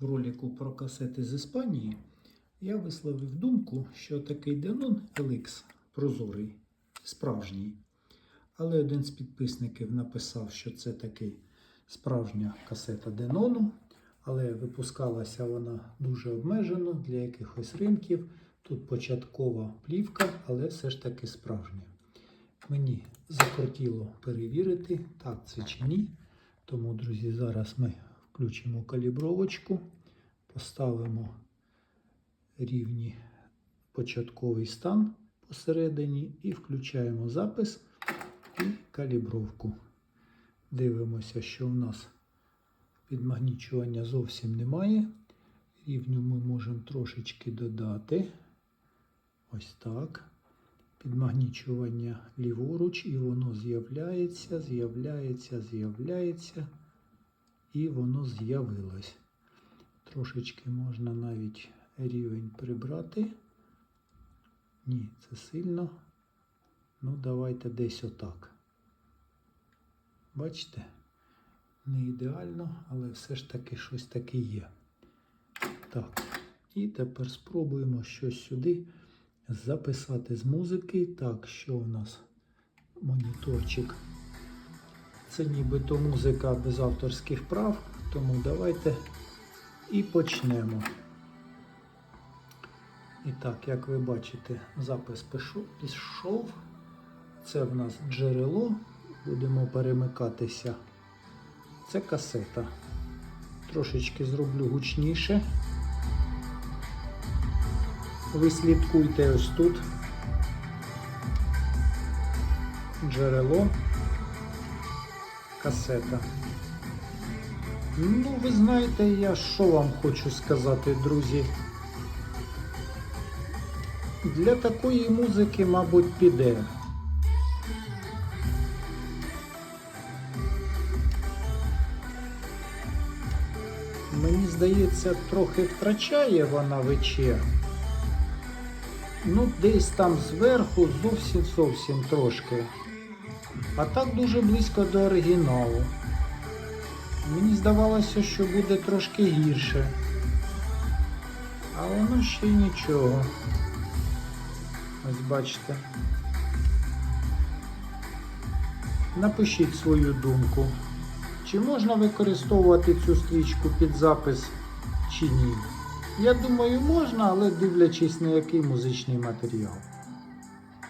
в ролику про касети з Іспанії я висловив думку, що такий Denon LX прозорий, справжній. Але один з підписників написав, що це такий справжня касета Denon, але випускалася вона дуже обмежено для якихось ринків. Тут початкова плівка, але все ж таки справжня. Мені закортіло перевірити, так це чи ні. Тому, друзі, зараз ми включимо калібровочку, поставимо рівні початковий стан посередині і включаємо запис і калібровку. Дивимося, що у нас підмагнічування зовсім немає. Рівню ми можемо трошечки додати. Ось так. Підмагнічування ліворуч, і воно з'являється, з'являється, з'являється, і воно з'явилось. Трошечки можна навіть рівень прибрати. Ні, це сильно. Ну, давайте десь отак. Бачите? Не ідеально, але все ж таки щось таке є. Так. І тепер спробуємо щось сюди записати з музики. Так, що у нас моніторчик? Це нібито музика без авторських прав, тому давайте і почнемо. І так, як ви бачите, запис пішов. Це в нас джерело. Будемо перемикатися. Це касета. Трошечки зроблю гучніше. Ви слідкуйте ось тут. Джерело. Касета. Ну, ви знаєте, я що вам хочу сказати, друзі. Для такої музики, мабуть, піде. Мені здається, трохи втрачає вона вече. Ну, десь там зверху зовсім зовсім трошки. А так дуже близько до оригіналу. Мені здавалося, що буде трошки гірше. А воно ще й нічого. Ось бачите. Напишіть свою думку. Чи можна використовувати цю стрічку під запис чи ні? Я думаю, можна, але дивлячись на який музичний матеріал.